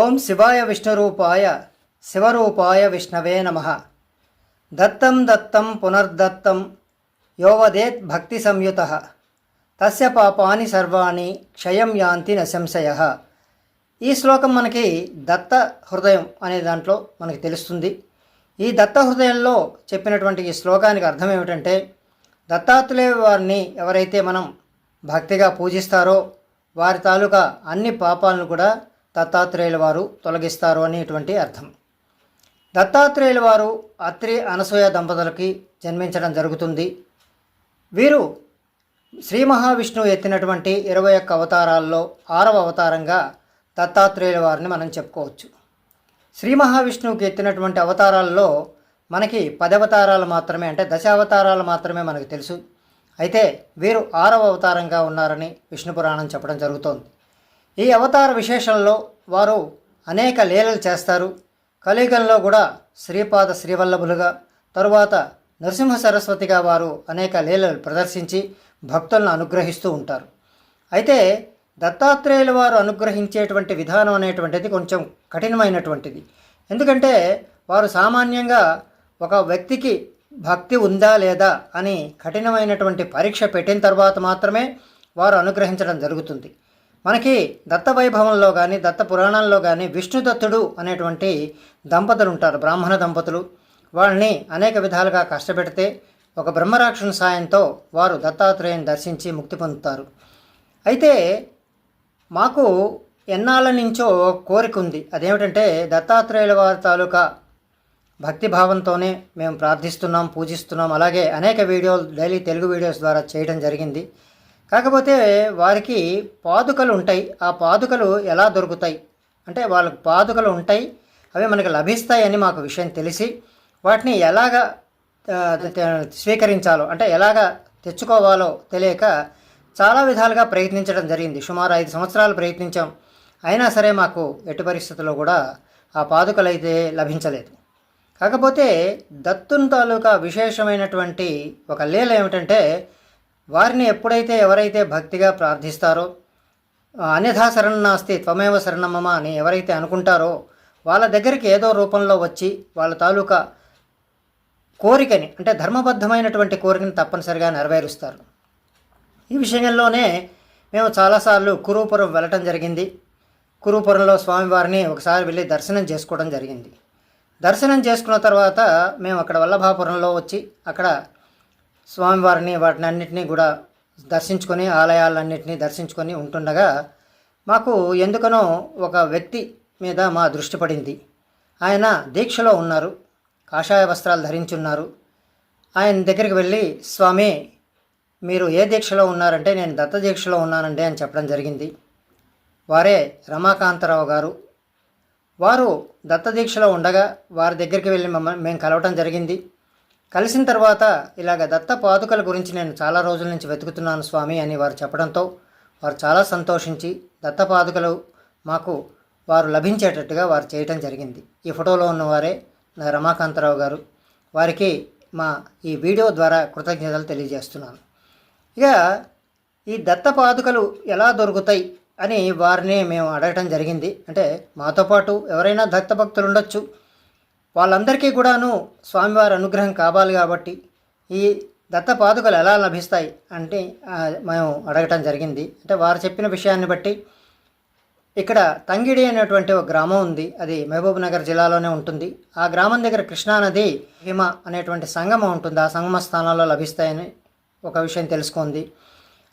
ఓం శివాయ విష్ణురూపాయ శివరూపాయ విష్ణవే నమ. దత్తం దత్తం పునర్దత్తం యోవదేత్ భక్తి సంయుత. తస్య పాపాని సర్వాణి క్షయం యాంతి నశంశయ. ఈ శ్లోకం మనకి దత్త హృదయం అనే దాంట్లో మనకి తెలుస్తుంది. ఈ దత్త హృదయంలో చెప్పినటువంటి ఈ శ్లోకానికి అర్థం ఏమిటంటే దత్తాత్రేయ వారిని ఎవరైతే మనం భక్తిగా పూజిస్తారో వారి తాలూకా అన్ని పాపాలను కూడా దత్తాత్రేయుల వారు తొలగిస్తారు అనేటువంటి అర్థం. దత్తాత్రేయుల వారు అత్రి అనసూయ దంపతులకి జన్మించడం జరుగుతుంది. వీరు శ్రీ మహావిష్ణువు ఎత్తినటువంటి ఇరవై ఒక్క అవతారాల్లో ఆరవ అవతారంగా దత్తాత్రేయుల వారిని మనం చెప్పుకోవచ్చు. శ్రీ మహావిష్ణువుకి ఎత్తినటువంటి అవతారాల్లో మనకి పదవతారాలు మాత్రమే అంటే దశ అవతారాలు మాత్రమే మనకు తెలుసు. అయితే వీరు ఆరవ అవతారంగా ఉన్నారని విష్ణు పురాణం చెప్పడం జరుగుతోంది. ఈ అవతార విశేషంలో వారు అనేక లీలలు చేస్తారు. కలియుగంలో కూడా శ్రీపాద శ్రీవల్లభులుగా తరువాత నరసింహ సరస్వతిగా వారు అనేక లీలలు ప్రదర్శించి భక్తులను అనుగ్రహిస్తూ ఉంటారు. అయితే దత్తాత్రేయుల వారు అనుగ్రహించేటువంటి విధానం అనేటువంటిది కొంచెం కఠినమైనటువంటిది. ఎందుకంటే వారు సామాన్యంగా ఒక వ్యక్తికి భక్తి ఉందా లేదా అని కఠినమైనటువంటి పరీక్ష పెట్టిన తర్వాత మాత్రమే వారు అనుగ్రహించడం జరుగుతుంది. మనకి దత్త వైభవంలో కానీ దత్త పురాణంలో కానీ విష్ణుదత్తుడు అనేటువంటి దంపతులు ఉంటారు బ్రాహ్మణ దంపతులు. వాళ్ళని అనేక విధాలుగా కష్టపెడితే ఒక బ్రహ్మరాక్షుని సాయంతో వారు దత్తాత్రేయుని దర్శించి ముక్తి పొందుతారు. అయితే మాకు ఎన్నాళ్ళ నుంచో కోరిక ఉంది. అదేమిటంటే దత్తాత్రేయుల వారి తాలూకా భక్తిభావంతోనే మేము ప్రార్థిస్తున్నాం పూజిస్తున్నాం. అలాగే అనేక వీడియోలు డైలీ తెలుగు వీడియోస్ ద్వారా చేయడం జరిగింది. కాకపోతే వారికి పాదుకలు ఉంటాయి. ఆ పాదుకలు ఎలా దొరుకుతాయి? అంటే వాళ్ళకు పాదుకలు ఉంటాయి. అవి మనకు లభిస్తాయని మాకు విషయం తెలిసి వాటిని ఎలాగ స్వీకరించాలో అంటే ఎలాగ తెచ్చుకోవాలో తెలియక చాలా విధాలుగా ప్రయత్నించడం జరిగింది. సుమారు ఐదు సంవత్సరాలు ప్రయత్నించాం. అయినా సరే మాకు ఎట్టి పరిస్థితుల్లో కూడా ఆ పాదుకలు అయితే లభించలేదు. కాకపోతే దత్తున్ తాలూకా విశేషమైనటువంటి ఒక లీల ఏమిటంటే వారిని ఎప్పుడైతే ఎవరైతే భక్తిగా ప్రార్థిస్తారో అన్యథా శరణం నాస్తి త్వమేవ శరణమమ అని ఎవరైతే అనుకుంటారో వాళ్ళ దగ్గరికి ఏదో రూపంలో వచ్చి వాళ్ళ తాలూకా కోరికని అంటే ధర్మబద్ధమైనటువంటి కోరికని తప్పనిసరిగా నెరవేరుస్తారు. ఈ విషయంలోనే మేము చాలాసార్లు కురుపురం వెళ్ళటం జరిగింది. కురుపురంలో స్వామివారిని ఒకసారి వెళ్ళి దర్శనం చేసుకోవడం జరిగింది. దర్శనం చేసుకున్న తర్వాత మేము అక్కడ వల్లభాపురంలో వచ్చి అక్కడ స్వామివారిని వాటిని అన్నింటినీ కూడా దర్శించుకొని ఆలయాలన్నింటినీ దర్శించుకొని ఉంటుండగా మాకు ఎందుకనో ఒక వ్యక్తి మీద మా దృష్టి పడింది. ఆయన దీక్షలో ఉన్నారు కాషాయ వస్త్రాలు ధరించున్నారు. ఆయన దగ్గరికి వెళ్ళి స్వామి మీరు ఏ దీక్షలో ఉన్నారంటే నేను దత్త దీక్షలో ఉన్నానండి అని చెప్పడం జరిగింది. వారే రమాకాంతరావు గారు. వారు దత్త దీక్షలో ఉండగా వారి దగ్గరికి వెళ్ళి మమ్మల్ని మేము కలవటం జరిగింది. కలిసిన తర్వాత ఇలాగ దత్త పాదుకల గురించి నేను చాలా రోజుల నుంచి వెతుకుతున్నాను స్వామి అని వారు చెప్పడంతో వారు చాలా సంతోషించి దత్త పాదుకలు మాకు వారు లభించేటట్టుగా వారు చేయటం జరిగింది. ఈ ఫోటోలో ఉన్నవారే నా రమాకాంతరావు గారు. వారికి మా ఈ వీడియో ద్వారా కృతజ్ఞతలు తెలియజేస్తున్నాను. ఇక ఈ దత్త పాదుకలు ఎలా దొరుకుతాయి అని వారిని మేము అడగటం జరిగింది. అంటే మాతో పాటు ఎవరైనా దత్త భక్తులు ఉండొచ్చు. వాళ్ళందరికీ కూడాను స్వామివారి అనుగ్రహం కావాలి కాబట్టి ఈ దత్త పాదుకలు ఎలా లభిస్తాయి అంటే మేము అడగటం జరిగింది. అంటే వారు చెప్పిన విషయాన్ని బట్టి ఇక్కడ తంగిడి అనేటువంటి ఒక గ్రామం ఉంది. అది మహబూబ్ నగర్ జిల్లాలోనే ఉంటుంది. ఆ గ్రామం దగ్గర కృష్ణానది హిమ అనేటువంటి సంగమం ఉంటుంది. ఆ సంగమ స్థానాల్లో లభిస్తాయని ఒక విషయం తెలుసుకుంది.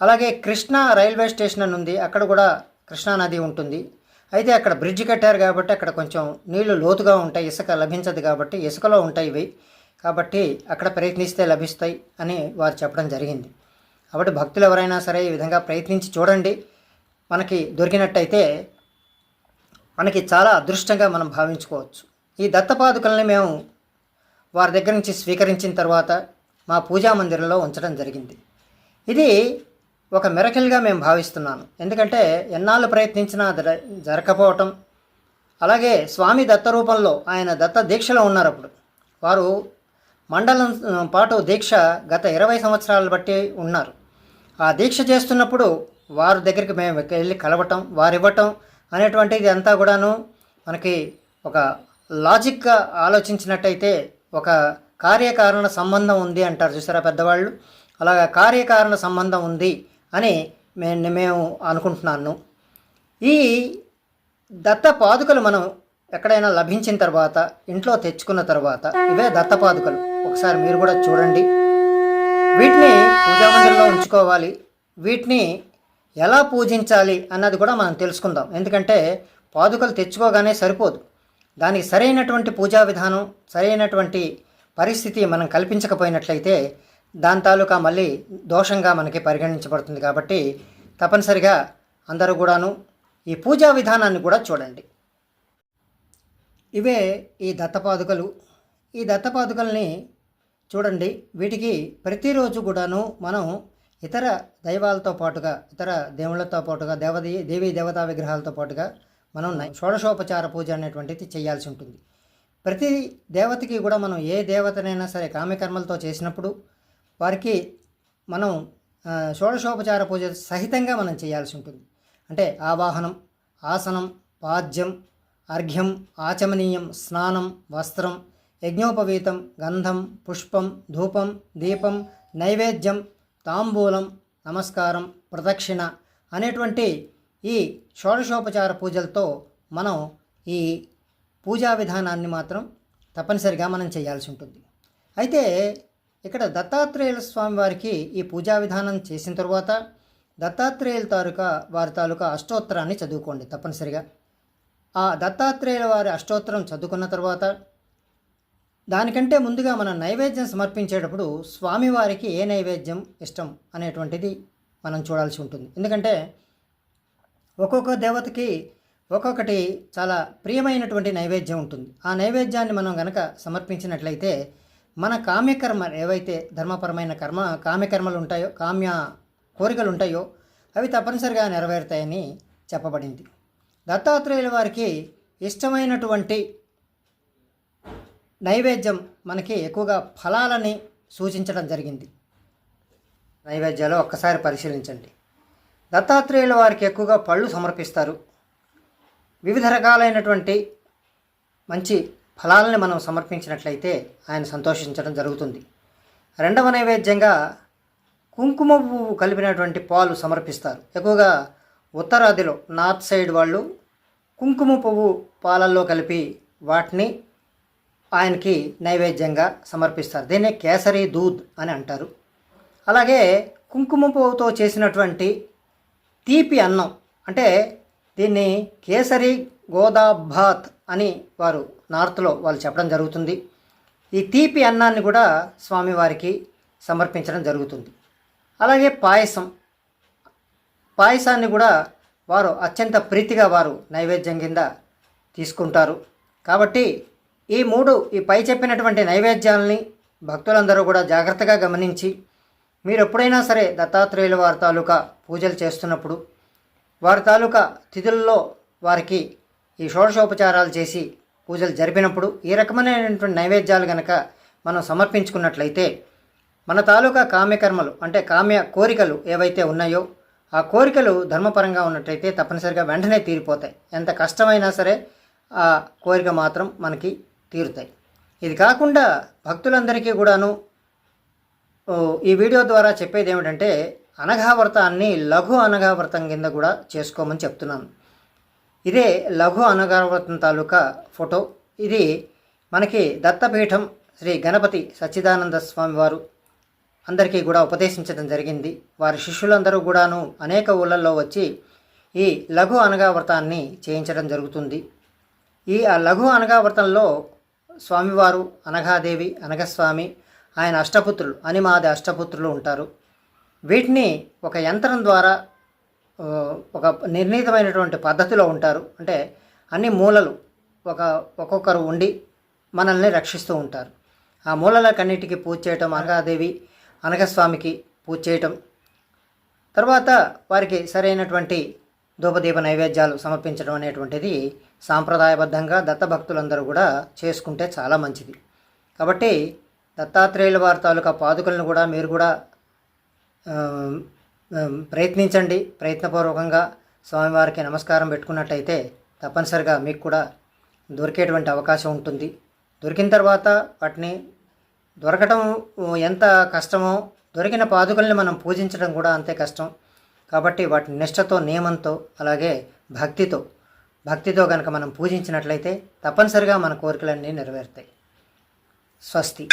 అలాగే కృష్ణా రైల్వే స్టేషన్ అని ఉంది. అక్కడ కూడా కృష్ణా నది ఉంటుంది. అయితే అక్కడ బ్రిడ్జ్ కట్టారు కాబట్టి అక్కడ కొంచెం నీళ్ళు లోతుగా ఉంటాయి ఇసుక లభించదు కాబట్టి ఇసుకలో ఉంటాయి ఇవి. కాబట్టి అక్కడ ప్రయత్నిస్తే లభిస్తాయి అని వారు చెప్పడం జరిగింది. కాబట్టి భక్తులు ఎవరైనా సరే ఈ విధంగా ప్రయత్నించి చూడండి. మనకి దొరికినట్టయితే మనకి చాలా అదృష్టంగా మనం భావించుకోవచ్చు. ఈ దత్తపాదుకల్ని మేము వారి దగ్గర నుంచి స్వీకరించిన తర్వాత మా పూజా మందిరంలో ఉంచడం జరిగింది. ఇది ఒక మెరకిల్గా మేము భావిస్తున్నాను. ఎందుకంటే ఎన్నాళ్ళు ప్రయత్నించినా జరగకపోవటం. అలాగే స్వామి దత్త రూపంలో ఆయన దత్త దీక్షలో ఉన్నారు అప్పుడు వారు మండలం పాటు దీక్ష గత ఇరవై సంవత్సరాలు బట్టి ఉన్నారు. ఆ దీక్ష చేస్తున్నప్పుడు వారి దగ్గరికి మేము వెళ్ళి కలవటం వారివ్వటం అనేటువంటిది అంతా కూడాను మనకి ఒక లాజిక్గా ఆలోచించినట్టయితే ఒక కార్యకారణ సంబంధం ఉంది అంటారు చూసారా పెద్దవాళ్ళు. అలాగా కార్యకారణ సంబంధం ఉంది అని మేము మేము అనుకుంటున్నాను. ఈ దత్త పాదుకలు మనం ఎక్కడైనా లభించిన తర్వాత ఇంట్లో తెచ్చుకున్న తర్వాత ఇవే దత్త పాదుకలు ఒకసారి మీరు కూడా చూడండి. వీటిని పూజా మందిరంలో ఉంచుకోవాలి. వీటిని ఎలా పూజించాలి అన్నది కూడా మనం తెలుసుకుందాం. ఎందుకంటే పాదుకలు తెచ్చుకోగానే సరిపోదు. దానికి సరైనటువంటి పూజా విధానం సరైనటువంటి పరిస్థితి మనం కల్పించకపోయినట్లయితే దాని తాలూకా మళ్ళీ దోషంగా మనకి పరిగణించబడుతుంది కాబట్టి తప్పనిసరిగా అందరూ కూడాను ఈ పూజా విధానాన్ని కూడా చూడండి. ఇవే ఈ దత్తపాదుకలు. ఈ దత్తపాదుకల్ని చూడండి. వీటికి ప్రతిరోజు కూడాను మనం ఇతర దైవాలతో పాటుగా ఇతర దేవుళ్ళతో పాటుగా దేవది దేవీ దేవతా విగ్రహాలతో పాటుగా మనం ఉన్నాయి షోడశోపచార పూజ అనేటువంటిది చేయాల్సి ఉంటుంది. ప్రతి దేవతకి కూడా మనం ఏ దేవతనైనా సరే కామ్యకర్మలతో చేసినప్పుడు వారికి మనం షోడశోపచార పూజ సహితంగా మనం చేయాల్సి ఉంటుంది. అంటే ఆవాహనం ఆసనం పాద్యం అర్ఘ్యం ఆచమనీయం స్నానం వస్త్రం యజ్ఞోపవీతం గంధం పుష్పం ధూపం దీపం నైవేద్యం తాంబూలం నమస్కారం ప్రదక్షిణ అనేటువంటి ఈ షోడశోపచార పూజలతో మనం ఈ పూజా విధానాన్ని మాత్రం తప్పనిసరిగా మనం చేయాల్సి ఉంటుంది. అయితే ఇక్కడ దత్తాత్రేయుల స్వామి వారికి ఈ పూజా విధానం చేసిన తర్వాత దత్తాత్రేయుల తాలూకా వారి తాలూకా అష్టోత్తరాన్ని చదువుకోండి తప్పనిసరిగా. ఆ దత్తాత్రేయుల వారి అష్టోత్తరం చదువుకున్న తర్వాత దానికంటే ముందుగా మనం నైవేద్యం సమర్పించేటప్పుడు స్వామివారికి ఏ నైవేద్యం ఇష్టం అనేటువంటిది మనం చూడాల్సి ఉంటుంది. ఎందుకంటే ఒక్కొక్క దేవతకి ఒక్కొక్కటి చాలా ప్రియమైనటువంటి నైవేద్యం ఉంటుంది. ఆ నైవేద్యాన్ని మనం గనక సమర్పించినట్లయితే మన కామ్యకర్మ ఏవైతే ధర్మపరమైన కర్మ కామ్యకర్మలు ఉంటాయో కామ్య కోరికలు ఉంటాయో అవి తప్పనిసరిగా నెరవేరుతాయని చెప్పబడింది. దత్తాత్రేయుల వారికి ఇష్టమైనటువంటి నైవేద్యం మనకి ఎక్కువగా ఫలాలని సూచించడం జరిగింది. నైవేద్యాలు ఒక్కసారి పరిశీలించండి. దత్తాత్రేయుల వారికి ఎక్కువగా పళ్ళు సమర్పిస్తారు. వివిధ రకాలైనటువంటి మంచి ఫలాలని మనం సమర్పించినట్లయితే ఆయన సంతోషించడం జరుగుతుంది. రెండవ నైవేద్యంగా కుంకుమ పువ్వు కలిపినటువంటి పాలు సమర్పిస్తారు. ఎక్కువగా ఉత్తరాదిలో నార్త్ సైడ్ వాళ్ళు కుంకుమ పువ్వు పాలల్లో కలిపి వాటిని ఆయనకి నైవేద్యంగా సమర్పిస్తారు. దీన్నే కేసరి దూద్ అని అంటారు. అలాగే కుంకుమ పువ్వుతో చేసినటువంటి తీపి అన్నం అంటే దీన్ని కేసరి గోదాభాత్ అని వారు నార్త్లో వాళ్ళు చెప్పడం జరుగుతుంది. ఈ తీపి అన్నాన్ని కూడా స్వామివారికి సమర్పించడం జరుగుతుంది. అలాగే పాయసం. పాయసాన్ని కూడా వారు అత్యంత ప్రీతిగా వారు నైవేద్యం కింద తీసుకుంటారు. కాబట్టి ఈ మూడు ఈ పై చెప్పినటువంటి నైవేద్యాలని భక్తులందరూ కూడా జాగ్రత్తగా గమనించి మీరు ఎప్పుడైనా సరే దత్తాత్రేయుల వారి తాలూకా పూజలు చేస్తున్నప్పుడు వారి తాలూకా తిథుల్లో వారికి ఈ షోడశోపచారాలు చేసి పూజలు జరిపినప్పుడు ఈ రకమైనటువంటి నైవేద్యాలు గనక మనం సమర్పించుకున్నట్లయితే మన తాలూకా కామ్యకర్మలు అంటే కామ్య కోరికలు ఏవైతే ఉన్నాయో ఆ కోరికలు ధర్మపరంగా ఉన్నట్లయితే తప్పనిసరిగా వెంటనే తీరిపోతాయి. ఎంత కష్టమైనా సరే ఆ కోరిక మాత్రం మనకి తీరుతాయి. ఇది కాకుండా భక్తులందరికీ కూడాను ఈ వీడియో ద్వారా చెప్పేది ఏమిటంటే అనఘావ్రతాన్ని లఘు అనఘావ్రతం కింద కూడా చేసుకోమని చెప్తున్నాను. ఇదే లఘు అనఘావ్రతం తాలూకా ఫోటో. ఇది మనకి దత్తపీఠం శ్రీ గణపతి సచ్చిదానంద స్వామి వారు అందరికీ కూడా ఉపదేశించడం జరిగింది. వారి శిష్యులందరూ కూడాను అనేక ఊళ్ళల్లో వచ్చి ఈ లఘు అనగావ్రతాన్ని చేయించడం జరుగుతుంది. ఈ ఆ లఘు అనగావ్రతంలో స్వామివారు అనఘాదేవి అనఘస్వామి ఆయన అష్టపుత్రులు అనిమాది అష్టపుత్రులు ఉంటారు. వీటిని ఒక యంత్రం ద్వారా ఒక నిర్ణీతమైనటువంటి పద్ధతిలో ఉంటారు. అంటే అన్ని మూలలు ఒక ఒక్కొక్కరు ఉండి మనల్ని రక్షిస్తూ ఉంటారు. ఆ మూలలకన్నిటికీ పూజ చేయటం అనగాదేవి అనగస్వామికి పూజ చేయటం. తర్వాత వారికి సరైనటువంటి ధూపదీప నైవేద్యాలు సమర్పించడం అనేటువంటిది సాంప్రదాయబద్ధంగా దత్తభక్తులందరూ కూడా చేసుకుంటే చాలా మంచిది. కాబట్టి దత్తాత్రేయుల వారి తాలూకా పాదుకలను కూడా మీరు కూడా ప్రయత్నించండి. ప్రయత్నపూర్వకంగా స్వామివారికి నమస్కారం పెట్టుకున్నట్టయితే తప్పనిసరిగా మీకు కూడా దొరికేటువంటి అవకాశం ఉంటుంది. దొరికిన తర్వాత వాటిని దొరకటం ఎంత కష్టమో దొరికిన పాదుకల్ని మనం పూజించడం కూడా అంతే కష్టం. కాబట్టి వాటి నిష్టతో నియమంతో అలాగే భక్తితో భక్తితో కనుక మనం పూజించినట్లయితే తప్పనిసరిగా మన కోరికలన్నీ నెరవేరుతాయి. స్వస్తి.